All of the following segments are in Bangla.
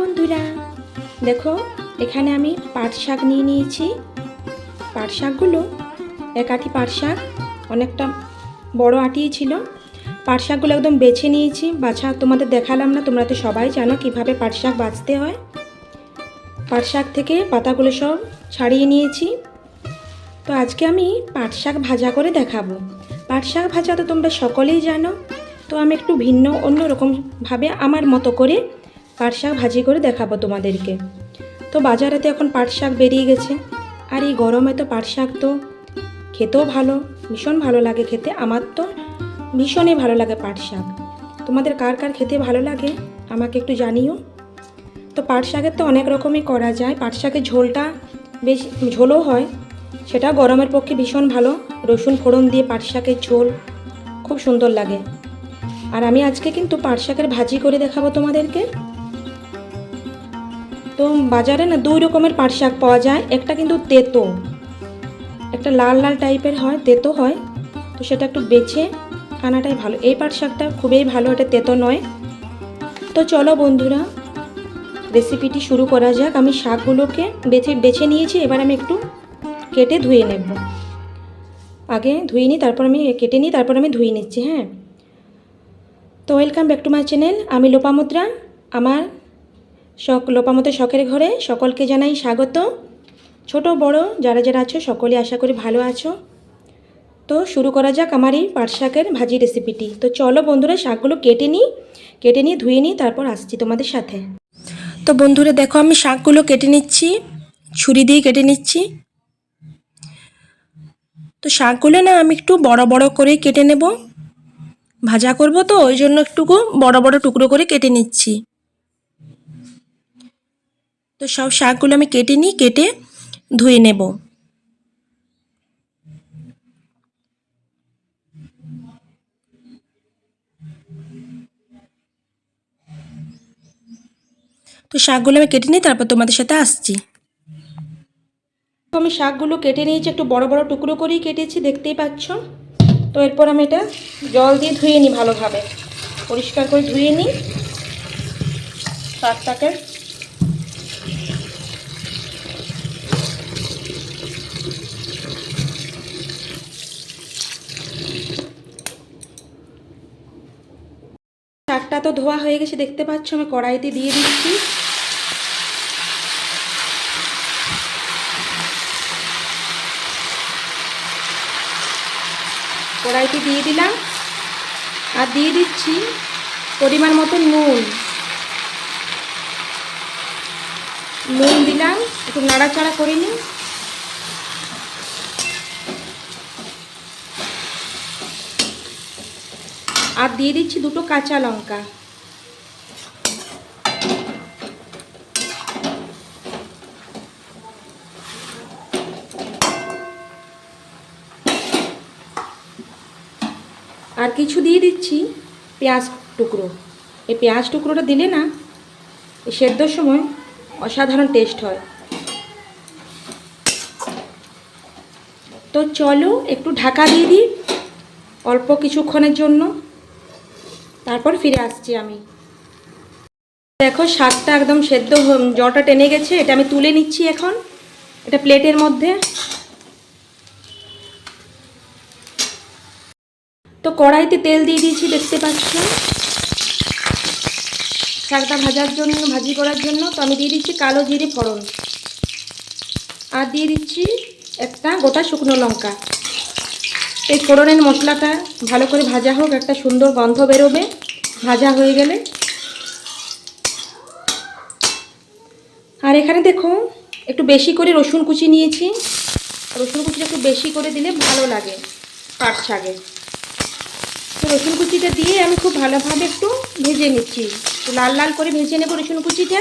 বন্ধুরা, দেখো, এখানে আমি পাট শাক নিয়ে নিয়েছি। পাট শাকগুলো, এক আটি পাট শাক, অনেকটা বড় আটিই ছিল। পাট শাকগুলো একদম বেছে নিয়েছি। বাছা, তোমাদের দেখালাম না, তোমরা তো সবাই জানো কীভাবে পাট শাক বাছতে হয়। পাট শাক থেকে পাতাগুলো সব ছাড়িয়ে নিয়েছি। তো আজকে আমি পাট শাক ভাজা করে দেখাবো। পাট শাক ভাজা তো তোমরা সকলেই জানো। তো আমি একটু ভিন্ন, অন্য রকমভাবে আমার মতো করে পাট শাক ভাজি করে দেখাবো তোমাদেরকে। তো বাজারে তো এখন পাট শাক বেরিয়ে গেছে। আর এই গরমে তো পাট শাক তো খেতেও ভালো, ভীষণ ভালো লাগে খেতে। আমার তো ভীষণই ভালো লাগে পাট শাক। তোমাদের কার কার খেতে ভালো লাগে আমাকে একটু জানিও। তো পাট শাকের তো অনেক রকমই করা যায়। পাট শাকের ঝোলটা বেশ ঝোলও হয়। সেটা গরমের পক্ষে ভীষণ ভালো। রসুন ফোড়ন দিয়ে পাট শাকের ঝোল খুব সুন্দর লাগে। আর আমি আজকে কিন্তু পাট শাকের ভাজি করে দেখাবো তোমাদেরকে। তো বাজারে না দুই রকমের পাট শাক পাওয়া যায়। একটা কিন্তু তেতো। একটা লাল লাল টাইপের হয়, তেতো হয়। তো সেটা একটু বেছে আনাটাই ভালো। এই পাট শাকটা খুবই ভালো, এটা তেতো নয়। তো চলো বন্ধুরা রেসিপিটি শুরু করা যাক। আমি শাকগুলোকে বেছে বেছে নিয়েছি, এবার আমি একটু কেটে ধুয়ে নেব। আগে ধুয়ে নিই, তারপর আমি কেটে নিই, তারপর আমি ধুয়ে নিচ্ছি হ্যাঁ? তো welcome back to my channel আমি লোপামুদ্রা, আমার শখ লোপামতে শখের ঘরে সকলকে জানাই স্বাগত। ছোট, বড়, যারা যারা আছো সকলে আশা করি ভালো আছো। তো শুরু করা যাক আমার এই পাট শাকের ভাজি রেসিপিটি তো চলো বন্ধুরা শাকগুলো কেটে নিই, কেটে নিয়ে ধুয়ে নিই, তারপর আসছি তোমাদের সাথে। তো বন্ধুরা দেখো আমি শাকগুলো কেটে নিচ্ছি, ছুরি দিয়ে কেটে নিচ্ছি। তো শাকগুলো না আমি একটু বড় বড় করে কেটে নেব। ভাজা করব তো, ওই জন্য একটুকু বড় বড় টুকরো করে কেটে নিচ্ছি। তো সব শাকগুলো আমি কেটে নিই, কেটে ধুয়ে নেব। তো শাকগুলো আমি কেটে নিই, তারপর তোমাদের সাথে আসছি। তো আমি শাকগুলো কেটে নিয়েছি, একটু বড় বড় টুকরো করেই কেটেছি, দেখতেই পাচ্ছ। তো এরপর আমি এটা জল দিয়ে ধুয়ে নিই ভালোভাবে। পরিষ্কার করে ধুয়ে নিই। শাকটাকে শাকটা তো ধোয়া হয়ে গেছে, দেখতে পাচ্ছ, আমি কড়াইতে দিয়ে দিচ্ছি। কড়াইতে দিয়ে দিলাম। আর দিয়ে দিচ্ছি পরিমাণ মতো নুন। নুন দিলাম, একটু নাড়াচাড়া করে নিই। আর দিয়ে দিচ্ছি দুটো কাঁচা লঙ্কা। আর কিছু দিয়ে দিচ্ছি পেঁয়াজ টুকরো। এই পেঁয়াজ টুকরোটা দিলে না সেদ্ধর সময় অসাধারণ টেস্ট হয়। তো চলো একটু ঢাকা দিয়ে দিই অল্প কিছুক্ষণের জন্য। তারপর ফিরে আসছি আমি। দেখো, শাকটা একদম সেদ্ধ জটা টেনে গেছে, এটা আমি তুলে নিচ্ছি এখন, এটা প্লেটের মধ্যে। তো কড়াইতে তেল দিয়ে দিয়েছি, দেখতে পাচ্ছ? শাকটা ভাজার জন্য, ভাজি করার জন্য, তো আমি দিয়ে দিচ্ছি কালো জিরে ফোড়ন। আর দিয়ে দিচ্ছি একটা গোটা শুকনো লঙ্কা। এই ফোড়নের মশলাটা ভালো করে ভাজা হোক, একটা সুন্দর গন্ধ বেরোবে। ভাজা হয়ে গেলে। আর এখানে দেখো, একটু বেশি করে রসুন কুচি নিয়েছি। রসুন কুচিটা একটু বেশি করে দিলে ভালো লাগে পাট শাকে তো রসুন কুচিটা দিয়ে আমি খুব ভালোভাবে একটু ভেজে নিচ্ছি। লাল লাল করে ভেজে নেব রসুন কুচিটা।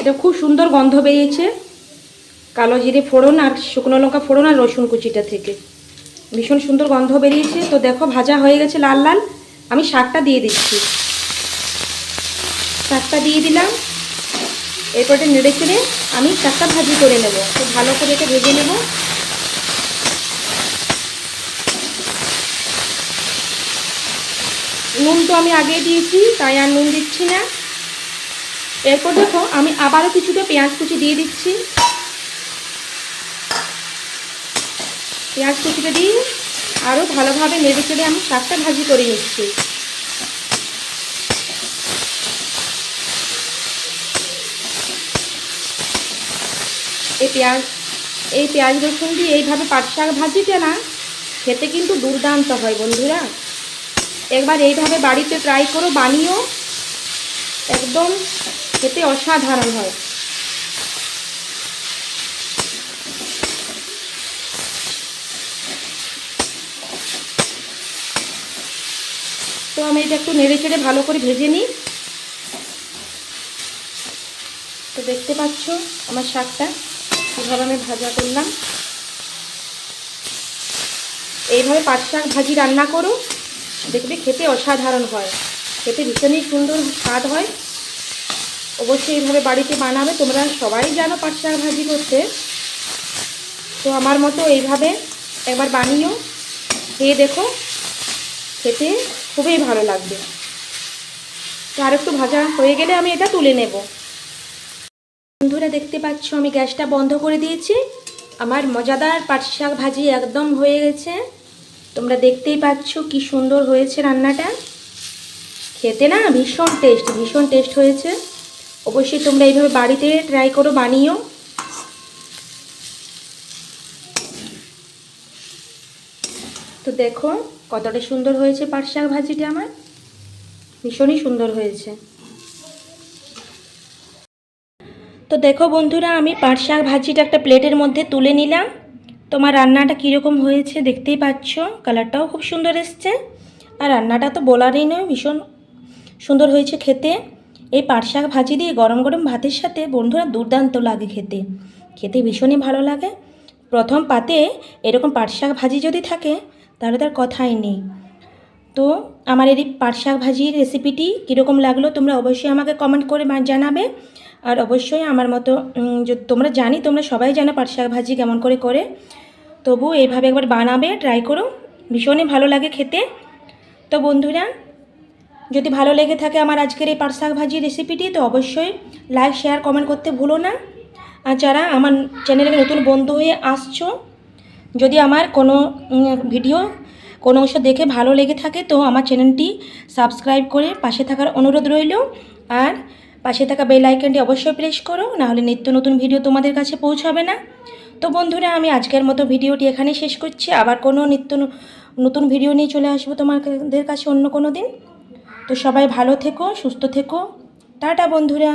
এটা খুব সুন্দর গন্ধ বেরিয়েছে। কালো জিরে ফোড়ন আর শুকনো লঙ্কা ফোড়ন আর রসুন কুচিটা থেকে। ভীষণ সুন্দর গন্ধ বেরিয়েছে। তো দেখো, ভাজা হয়ে গেছে লাল লাল। আমি শাকটা দিয়ে দিচ্ছি। শাকটা দিয়ে দিলাম। এরপরে নেড়ে চেড়ে আমি চারটা ভাজি করে নেব। তো ভালো করে এটা ভেজে নেব। নুন তো আমি আগে দিয়েছি, তাই আর নুন দিচ্ছি না। এরপর দেখো, আমি আবারও কিছুটা পেঁয়াজ কুচি দিয়ে দিচ্ছি। পেঁয়াজ কুচিটা দিয়ে আরও ভালোভাবে নেড়ে চেড়ে আমি শাকটা ভাজি করে নিচ্ছি। এই পেঁয়াজ এই পেঁয়াজ রসুন দিয়ে এইভাবে পাট শাক ভাজিটা না, খেতে কিন্তু দুর্দান্ত হয় বন্ধুরা। একবার এইভাবে বাড়িতে ট্রাই করো, বানিও। একদম খেতে অসাধারণ হয়। তো আমি এটা একটু নেড়ে চেড়ে ভালো করে ভেজে নিই। তো দেখতে পাচ্ছ আমার শাকটা, কীভাবে আমি ভাজা করলাম। এইভাবে পাট শাক ভাজি রান্না করো, দেখবে খেতে অসাধারণ হয়। খেতে ভীষণই সুন্দর স্বাদ হয়। অবশ্যই এইভাবে বাড়িতে বানাবে, তোমরা সবাই জানো পাট শাক ভাজি করতে। তো আমার মতো এইভাবে একবার বানিও। খেয়ে দেখো, খেতে খুবই ভালো লাগবে। তো আর একটু ভাজা হয়ে গেলে আমি এটা তুলে নেব। বন্ধুরা দেখতে পাচ্ছ, আমি গ্যাসটা বন্ধ করে দিয়েছি। আমার মজাদার পাট শাক ভাজি একদম হয়ে গেছে। তোমরা দেখতেই পাচ্ছ কি সুন্দর হয়েছে রান্নাটা। খেতে না ভীষণ টেস্ট ভীষণ টেস্ট হয়েছে। অবশ্যই তোমরা এইভাবে বাড়িতে ট্রাই করো বানিও তো দেখো কতটা সুন্দর হয়েছে পাট শাক ভাজিটা আমার। ভীষণই সুন্দর হয়েছে। তো দেখো বন্ধুরা, আমি পাট শাক ভাজিটা একটা প্লেটের মধ্যে তুলে নিলাম। তোমার রান্নাটা কীরকম হয়েছে দেখতেই পাচ্ছ, কালারটাও খুব সুন্দর এসছে। আর রান্নাটা তো বলারই নয়, ভীষণ সুন্দর হয়েছে খেতে। এই পাট শাক ভাজি দিয়ে গরম গরম ভাতের সাথে বন্ধুরা দুর্দান্ত লাগে খেতে। খেতে ভীষণই ভালো লাগে। প্রথম পাতে এরকম পাট শাক ভাজি যদি থাকে, তাহলে তার কথাই নেই। তো আমার এই পাট শাক ভাজির রেসিপিটি কীরকম লাগল তোমরা অবশ্যই আমাকে কমেন্ট করে জানাবে। আর অবশ্যই আমার মতো তোমরা জানি, তোমরা সবাই জানো পাট শাক ভাজি কেমন করে করে। তবু এইভাবে একবার বানাবে ট্রাই করো। ভীষণই ভালো লাগে খেতে। তো বন্ধুরা যদি ভালো লেগে থাকে আমার আজকের এই পাট শাক ভাজি রেসিপিটি তো অবশ্যই লাইক শেয়ার কমেন্ট করতে ভুলো না। আর যারা আমার চ্যানেলে নতুন বন্ধু হয়ে আসছো, যদি আমার কোনো ভিডিও কোনো অংশ দেখে ভালো লেগে থাকে, তো আমার চ্যানেলটি সাবস্ক্রাইব করে পাশে থাকার অনুরোধ রইল। আর পাশে থাকা বেল আইকনটি অবশ্যই প্রেস করো নাহলে নিত্য নতুন ভিডিও তোমাদের কাছে পৌঁছাবে না। তো বন্ধুরা, আমি আজকের মতো ভিডিওটি এখানেই শেষ করছি। আবার কোনো নিত্য নতুন ভিডিও নিয়ে চলে আসব তোমাদের কাছে অন্য কোনো দিন। তো সবাই ভালো থেকো সুস্থ থেকো। টাটা বন্ধুরা।